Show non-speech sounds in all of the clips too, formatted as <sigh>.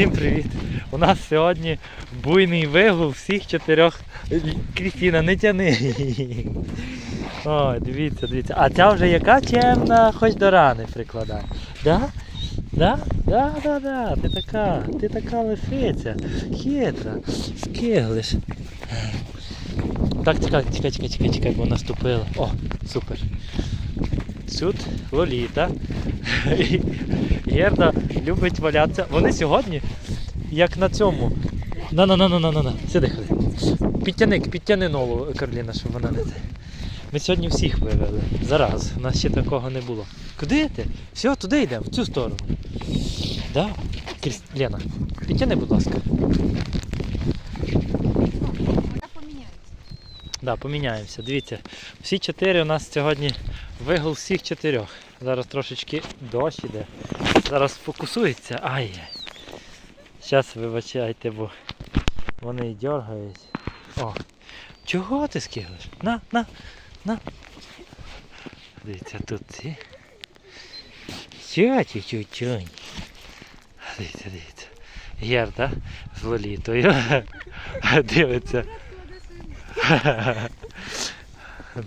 Всім привіт! У нас сьогодні буйний вигул всіх чотирьох. Крістіна, не тяни. Ой, дивіться, дивіться. А ця вже яка чемна, хоч до рани прикладає. Да? Да? Да, да, да. Ти така, ти така лисиця. Хитра. Скиглиш. Так, чекай, чекай, чекай, чекай, чекай, бо наступила. О, супер. Тут Лоліта. <laughs> І Герда любить валятися. Вони сьогодні, як на цьому. На на на на на на на Сиди ходи. Підтяни, підтяни ногу, Кароліна, щоб вона не. Ми сьогодні всіх вивели. Зараз. У нас ще такого не було. Куди ти? Все, туди йдемо, в цю сторону. Да? Кріс... Лена, підтяни, будь ласка. Вона поміняється. Да, поміняємося. Дивіться, всі чотири у нас сьогодні вигул всіх чотирьох. Зараз трошечки дощ іде. Зараз фокусується. Ай. Зараз вибачайте, бо вони дергають. О. Чого ти скиглиш? На, на, на. Дивіться, тут ці. Чуть, чуть, чуть. Дивіться, дивіться. Герда з лолітою. <laughs> Дивиться. <laughs>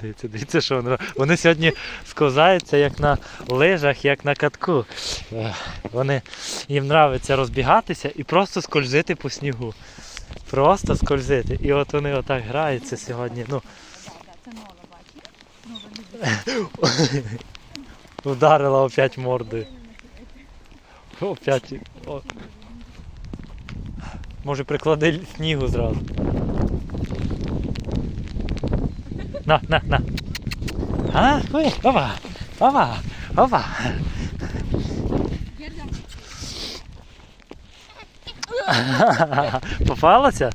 Дивіться, дивіться, що вони. Вони сьогодні сковзаються як на лижах, як на катку. Е, Вони їм подобається розбігатися і просто скользити по снігу. Просто скользити. І от вони отак граються сьогодні. Ну? <laughs> Нова опять мордою. Опять. Може приклади снігу зразу. На, на, на. А, ой, опа, опа. Герда, <laughs> Попалася?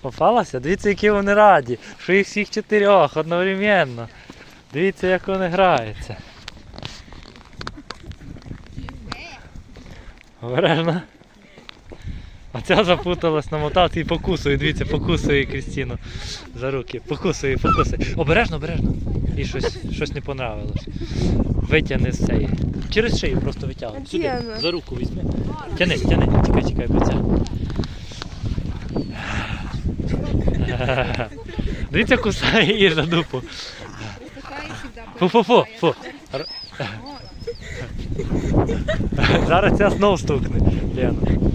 Попалася? Дивіться, які вони раді, що їх всіх чотирьох одновременно. Дивіться, як вони граються. Обережно. А ця запуталась на моталці і покусує, дивіться, покусує Крістіну за руки. Покусує, покусує. Обережно, обережно. І щось, щось не понравилось. Витягни з цієї. Через шию просто витягуй. Сюди, за руку візьми. Тяни, тяни, чекай, чекай, бо. Дивіться, кусає її за дупу. сюди. Фу. Зараз ця знов стукне, Лена.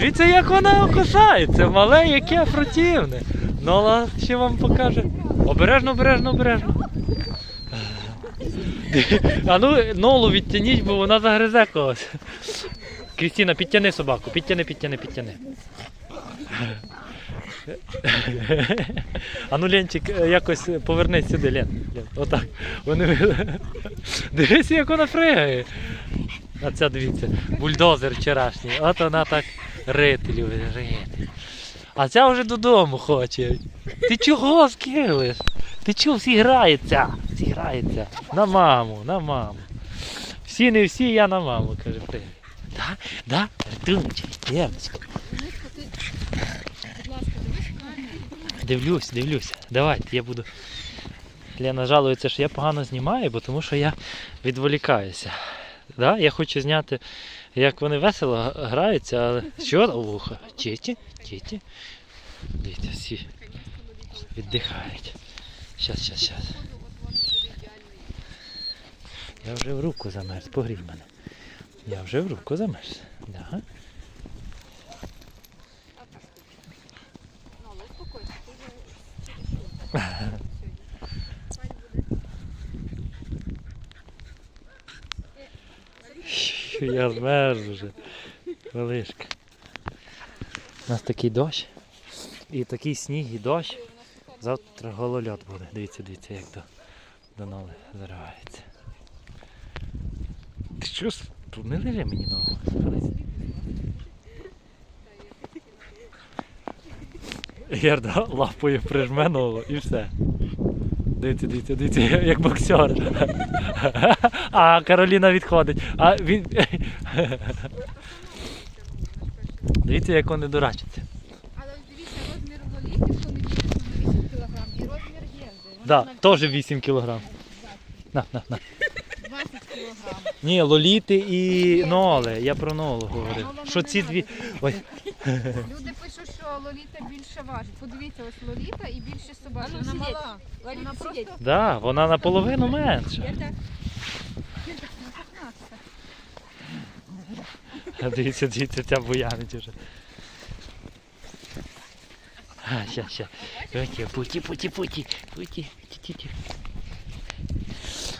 Дивіться, як вона кусається, мале, яке противне. Нола ще вам покаже. Обережно, обережно, обережно. А ну, нолу відтяніть, бо вона загризе когось. Крістіна, підтяни собаку, підтяни, підтяни, підтяни. А ну Ленчик, е, якось повернись сюди, Лен. Лен. Отак. Вони Дивись, як вона пригає. А ця дивіться, бульдозер вчорашній. От вона так рити любить. А ця вже додому хоче. Ти чого скилиш? Ти чого всі граються? Всі граються. На маму, на маму. Всі не всі, я на маму, каже, пригай. Да? Да? Ласка, дивись. Дивлюсь, дивлюсь. Давайте, я буду. Лена жалується, що я погано знімаю, бо тому що я відволікаюся. Да? Я хочу зняти, як вони весело граються, але що вуха? Тіті, тіті. Дивіться, всі віддихають. Щас, щас, щас. Я вже в руку замерз, погрій мене. Я вже в руку замерз. Да. Нола, успокойся. Що Я змерз вже. Велишка. У нас такий дощ. І такий сніг і дощ. Завтра голольот буде. Дивіться, дивіться, як до, до ноги заривається. Ти що? Тут не лежи мені ногу. Герда лапою прижме ногу і все. Дивіться, дивіться, дивіться, <laughs> як боксер. А Кароліна відходить. А він. <laughs> Дивіться, як вони дурачаться. Але дивіться, розмір лоліти, що не більше 8 кг. І розмір. Вона Да, теж 8 кілограм. На, на, на. 20 кг. Ні, лоліти і ноли. Я про нолу говорив. Що ці дві. Ой, Люди пишуть, що лоліта більше важить. Подивіться, ось лоліта і більше собаки. Вона мала. Вона просто да, вона наполовину менша. Дивіться, дивіться, ця буянить уже. А, ща, ща. Путі, путі, путі, путі, путі, ті, ті.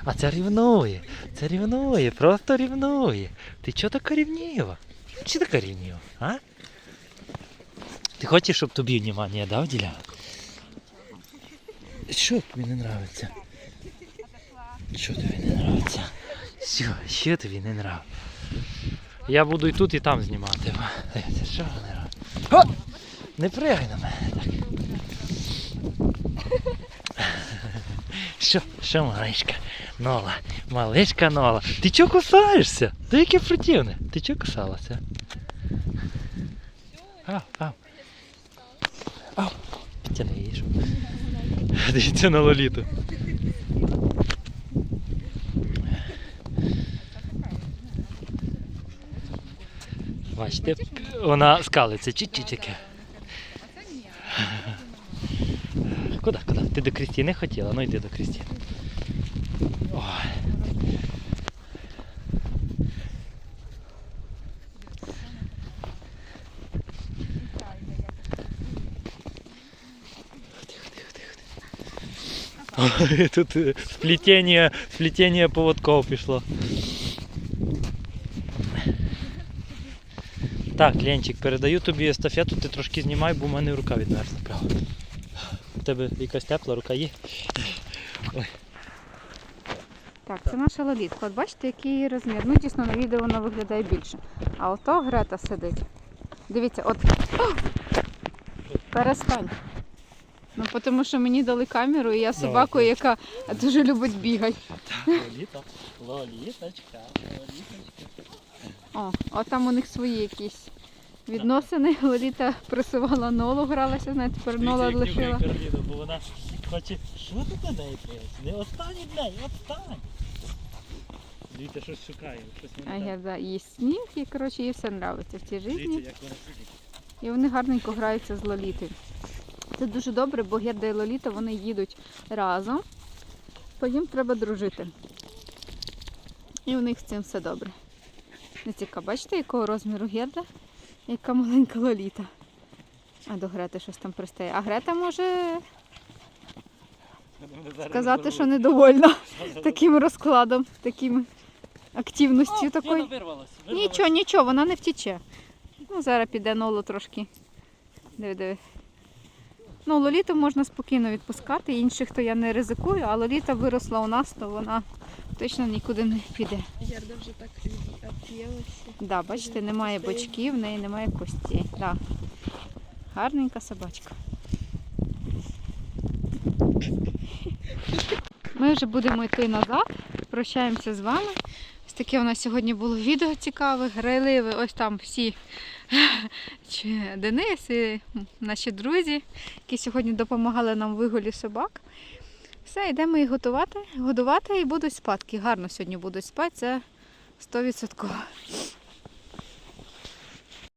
А це рівнує, це рівнує, просто рівнує. Ти чого така рівніва? Чи така рівніва, а? Ти хочеш, щоб тобі внимання дав діляв? Що тобі не нравиться? Що тобі не нравиться? Що, що тобі не нравиться? Я буду і тут, і там знімати. Що не? О! Не пригай на мене так. Що, що, малишка? Нола, малишка Нола. Ти чого кусаєшся? Ти яке противне. Ти чого кусалася? Ау. Ау. Підтягни її, щоб. <laughs> Дивіться на лоліту. Бачите, вона скалиться чуть-чуть таке. Куди, куди? Ти до Крістіни хотіла? Ну йди до Крістіни. Ой. Ой, <laughs> Тут сплетение, сплетение поводков пішло. Так, Ленчик, передаю тобі естафету, ти трошки знімай, бо в мене рука відмерзла прямо. У тебе якась тепла рука є? Так, це наша лолітка. От бачите, який розмір. Ну, дійсно, на відео вона виглядає більше. А ото Грета сидить. Дивіться, от. Перестань. Ну, тому що мені дали камеру, і я собаку, яка дуже любить бігати. Лоліта, лоліточка, лоліточка. О, от там у них свої якісь відносини. Лоліта просувала нолу, гралася, знаєте, тепер нола лишила. Кароліну, бо вона хоче, що ти на неї прийшов? Не отстань від неї. Дивіться, щось шукає, щось А я да, їй сніг, і коротше, їй все подобається в цій житті. Дивіться, як вона сидить. І вони гарненько граються з Лолітою. Це дуже добре, бо Герда і Лоліта вони їдуть разом, то їм треба дружити. І у них з цим все добре. Не цікаво, бачите, якого розміру Герда, яка маленька Лоліта. А до Грети щось там пристає. А Грета може сказати, що недовольна <laughs> таким розкладом, таким активністю такою. вирвалася. Нічого, нічого, вона не втіче. Ну, зараз піде нолу трошки. Диви, диви. Ну, лоліту можна спокійно відпускати, інших то я не ризикую, а лоліта виросла у нас, то вона точно нікуди не піде. Ярда вже так об'їлася. Да, бачите, немає бочків, в неї немає костей. Да. Гарненька собачка. Ми вже будемо йти назад. Прощаємося з вами. Таке у нас сьогодні було відео цікаве, грайливе. Ось там всі <laughs> чи Денис і наші друзі, які сьогодні допомагали нам в вигулі собак. Все, йдемо їх готувати, годувати і будуть спадки. Гарно сьогодні будуть спати, це 100%.